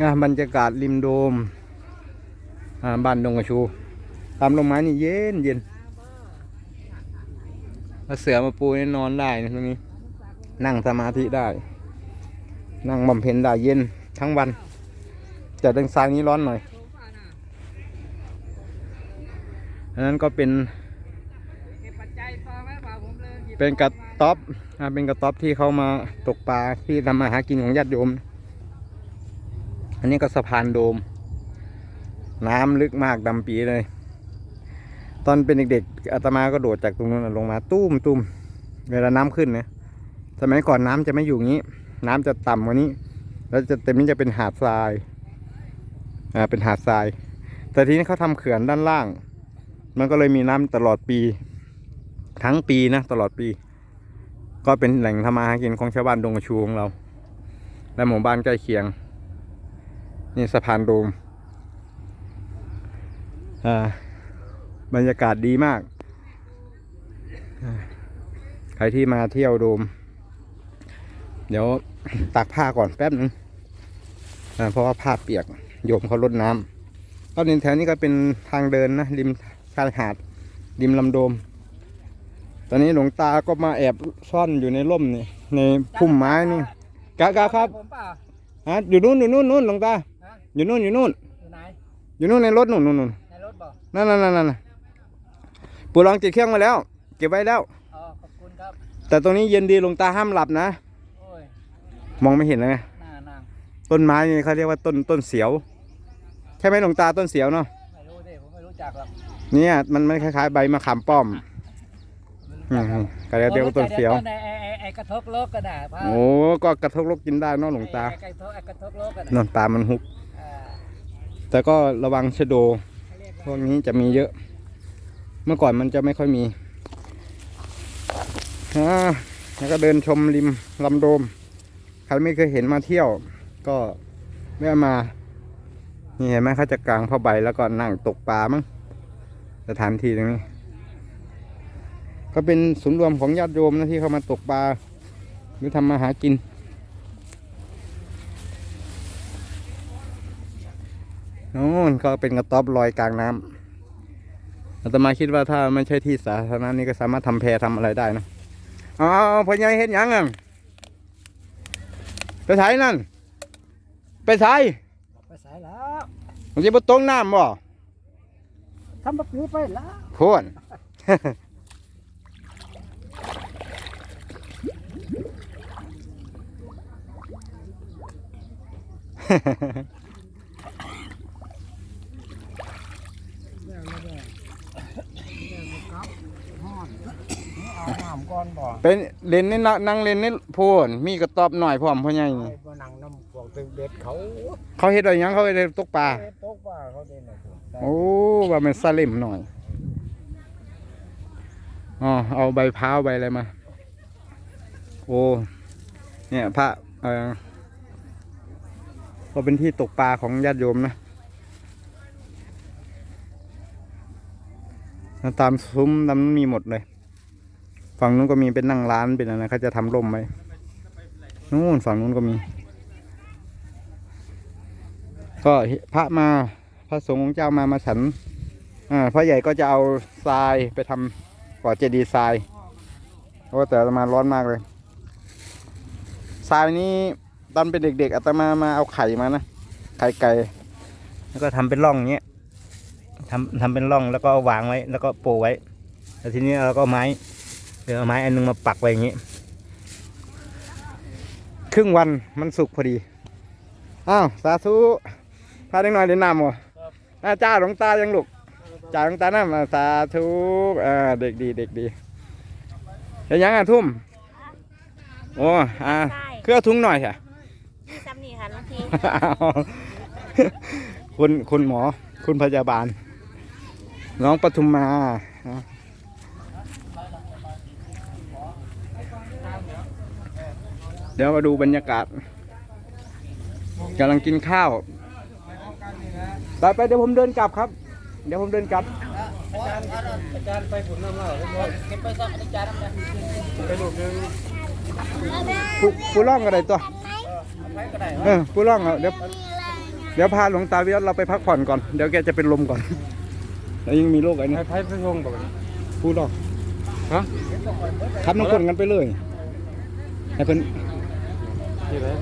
อะบรรยากาศริมโดมบ้านดงกระชู ตามลมไม้นี่เย็นเย็นเอาเสือมาปูนี่นอนได้นะตรงนี้ นั่งสมาธิได้ นั่งบำเพ็ญได้เย็นทั้งวัน แต่ทางซ้ายนี้ร้อนหน่อยอันนั้นก็เป็น เป็นกระต๊อบเป็นกระต๊อบที่เขามาตกปลาที่ทำมาหากินของญาติโยม อันนี้ก็สะพานโดม น้ำลึกมากดำปีเลย ตอนเป็นเด็กๆอาตมาก็โดดจากตรงนู้นลงมาตุ้มตุ้มเวลาน้ำขึ้นนะสมัยก่อนน้ำจะไม่อยู่งี้ น้ำจะต่ำกว่านี้ แล้วจะเต็มนี้จะเป็นหาดทรายอ่าเป็นหาดทราย แต่ทีนี้เขาทำเขื่อนด้านล่าง มันก็เลยมีน้ำตลอดปี ทั้งปีนะตลอดปี ก็เป็นแหล่งทำมาหากินของชาวบ้านดงกระชูของเรา และหมู่บ้านใกล้เคียง นี่สะพานโดมอ่าบรรยากาศดีมากอ่าใครที่มาเที่ยวโดมเดี๋ยวตากผ้าก่อนแป๊บนึงอ่าเพราะว่าผ้าเปียกโยมเขาลดน้ำก็ในแถวนี้ก็เป็นทางเดินนะ ริมชายหาด ริมลำโดม ตอนนี้หลวงตาก็มาแอบซ่อนอยู่ในร่มนี่ในพุ่มไม้นี่กากาครับผมเปล่าฮะอยู่นู่นอยู่นู่นนู่นหลวงตาฮะ อยู่นู่นอยู่นู่นอยู่ไหนอยู่นู่นในรถนู่นนู่นนู่นในรถบอกนั่นนั่นนั่นนั่นปูรองติดเครื่องมาแล้ว เก็บไว้แล้วอ๋อขอบคุณครับแต่ตรงนี้เย็นดีหลวงตาห้ามหลับนะโอ้ยมองไม่เห็นเลยไงน่านั่งต้นไม้นี่เขาเรียกว่าต้นต้นเสียวใช่ไหมหลวงตาต้นเสียวเนาะไม่รู้ดิผมไม่รู้จักหรอกเนี่ยมันมันคล้ายๆใบมะขามป้อมไม่อืรู้มจักหรอกก็เรียกว่าต้นเสียว ไอ้ไอ้ไอ้ไอ้กระทบโลกกันน่ะพระโอ้ก็กระทบลกกินได้เนาะหลวงตาไอ้กระทบไอ้กระทบโลกกันนน่ะนตามันหุบอ่า แต่ก็ระวังชะโด พวกนี้จะมีเยอะ เมื่อก่อนมันจะไม่ค่อยมีแล้วก็เดินชมริมลำโดม ใครไม่เคยเห็นมาเที่ยว ก็แวะมา นี่เห็นไหมเขาจะกางผ้าใบแล้วก็นั่งตกปลามั้งสถานที่ตรงนี้ ก็เป็นศูนย์รวมของญาติโยมนะที่เขามาตกปลาหรือทำมาหากิน น่นก็เป็นกระต๊อบลอยกลางน้ำอาตมาคิดว่าถ้าไม่ใช่ที่สาธารณะนี่ก็สามารถทำแพทำอะไรได้นะเอาเอาพ่อใหญ่เห็นยังอะไปไสนั่น ไปไสไปสายแล้วมันจะบตรงน้ำบ่ทำแบบนี้ไปแล้วโพ่นเอาน้ำ ก่อนบ่เป็นเล่นนี่นะนั่งเล่นนี่โพ่นมีกระต๊อบหน่อยพร้อมพ่อใหญ่นี่ไอ้บ่นั่งน้ำพวกตึกเด็ดเขาเขาเฮ็ดอะไรยังเขาเฮ็ดตกปลาเฮ็ดตกว่าเขาเด่นน่ะพวกโอ้ว่ามันสลิมหน่อยอ๋อเอาใบพร้าวใบอะไรมา โอ้เนี่ยพระเออก็เป็นที่ตกปลาของญาติโยมนะแล้วตามซุ้มตามนั้นมีหมดเลย ฝั่งนู้นก็มีเป็นนั่งร้านเป็นอะไรเขาจะทำร่มไว้นู่นฝั่งนู้นก็มี ก็พระมาพระสงฆ์องเจ้ามามาฉันอ่าพระใหญ่ก็จะเอาทรายไปทำก่อเจดีย์ทรายโอ้แต่อาตมาร้อนมากเลยทรายนี้ตอนเป็นเด็กๆอาตมามาเอาไข่มานะไข่ไก่แล้วก็ทำเป็นร่องเงี้ยทำทำเป็นร่องแล้วก็วางไว้ แล้วก็โปะไว้แล้วทีนี้เราก็ไม้ ดี๋ยวเอาไม้อันนึงมาปักไว้อย่างงี้ ครึ่งวันมันสุกพอดี อ้าว สาธุพาเด็กหน่อยเล่นน้ำบ่อาจ้าหลวงตายังลูกจ่าหลวงตาน้ำอ่าสาธุอ่าเด็กดีเด็กดีเห็นยังอะทุ่ม โอ้อ่าใช่เครื่องถุงหน่อยค่ะมีซ้ำนี่ค่ะน้องพีคุณคุณหมอคุณพยาบาล น้องปทุมมาอะ เดี๋ยวมาดูบรรยากาศกำลังกินข้าวไปไปเดี๋ยวผมเดินกลับครับ เดี๋ยวผมเดินกลับอาจารย์อาจารย์ไปฝุ่นน้ำเหล้าเรียบร้อยเก็บไปสักอาจารย์นะไปลูกนึงผู้ผู้ร่องอะไรตัวเออผู้ร่องเดี๋ยวเดี๋ยวพาหลวงตาวิรัตเราไปพักผ่อนก่อน เดี๋ยวแกจะเป็นลมก่อน แล้วยังมีโรคไอ้นี่ให้ไพ่ไปลงบ่พูดหรอกฮะขับน้ำกลนกันไปเลยให้เพิ่น கீரை